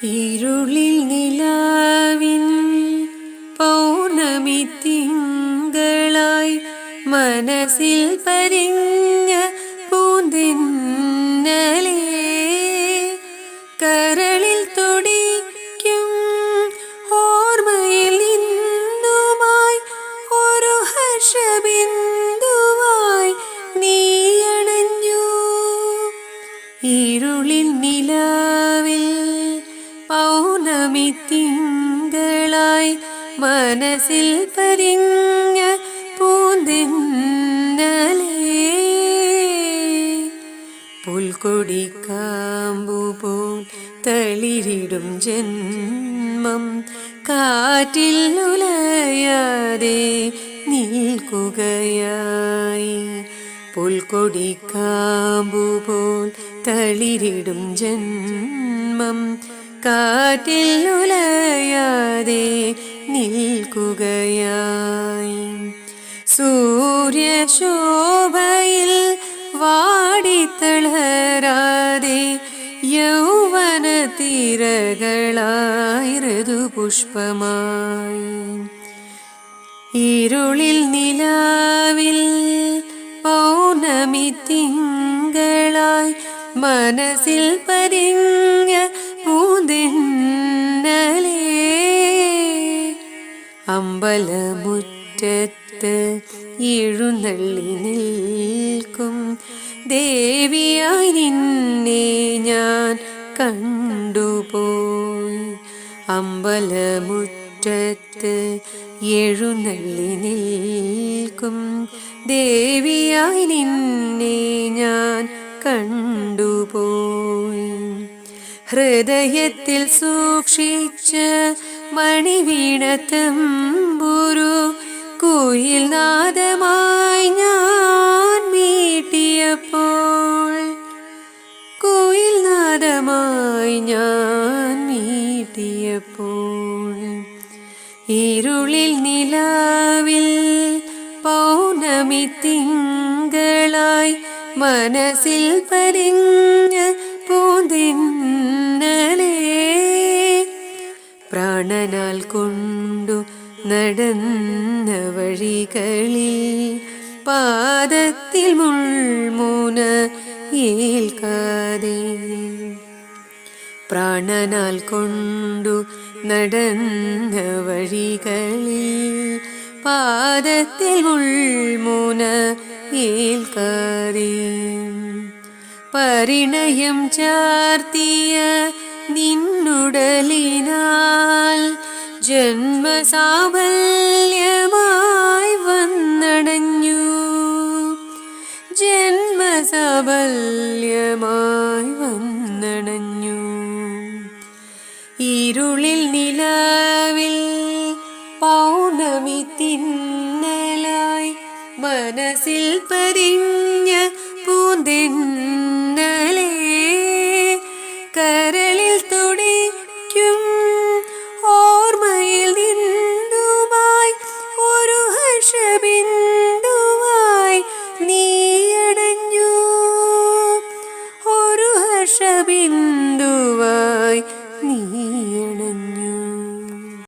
ഇരുളിൽ നിലാവിൻ പൗർണമി തിങ്കളായി മനസ്സിൽ പരിഞ്ഞ പൂന്തിന്നലേ കരളിൽ തുടിക്കും ഓർമ്മയിൽ ഇന്നുമായി ഒരു ഹർഷബിന്ദുവായി നീ അണഞ്ഞു. ഇരുളിൽ നിലാവിൽ പൗർണമി മനസ്സിൽ പരിഞ്ഞ പൂന്തിന്നലേ. പൂ തളിരിടും ജന്മം കാറ്റിൽ ഉലയാതെ നിൽക്കുകയായി. പുൽക്കൊടി കാമ്പുപോൽ തളിരിടും ജന്മം കാറ്റിൽ ഉലയാതെ നിൽക്കുകയായി. സൂര്യശോഭയിൽ വാടിത്തളരാതെ യൗവന തിരകളായി ഋതുപുഷ്പമായി. ഇരുളിൽ നിലാവിൽ പൗർണമി തിങ്കളായി മനസ്സിൽ പരിഞ്ഞ അമ്പലമുറ്റത്ത് എഴുന്നള്ളി നിൽക്കും. ദേവിയായി നിന്നെ ഞാൻ കണ്ടുപോയി. അമ്പലമുറ്റത്ത് എഴുന്നള്ളി നിൽക്കും. ദേവിയായി നിന്നെ ഹൃദയത്തിൽ സൂക്ഷിച്ച മണിവീണത്തും തമ്പുരു കുയിൽ നാദമായി ഞാൻ മീട്ടിയപ്പോൾ. കുയിൽ നാദമായി ഞാൻ മീട്ടിയപ്പോൾ. ഇരുളിൽ നിലാവിൽ പൗർണമി തിങ്കളായി മനസ്സിൽ പരിഞ്ഞ് പൂന്തിന്നലേ പ്രാണനാൽ കൊണ്ടു നടന്ന വഴികളിൽ പാദത്തിൽ മുൾമൂന ഏൽക്കാതെ. പ്രാണനാൽ കൊണ്ടു നടന്ന വഴികളിൽ പാദത്തിൽ മുൾമൂന ഏൽക്കാതെ. പരിണയം ചാർത്തിയ നിന്നുടലിനാൽ ജന്മസാബല്യമായി വന്നടഞ്ഞു. ജന്മസാബല്യമായി വന്നടഞ്ഞു. ഇരുളിൽ നിലാവിൽ പൗർണമി തിന്നലായി മനസ്സിൽ പരിഞ്ഞ പൂന്തിന്നലേ സ്പർശബിന്ദുവ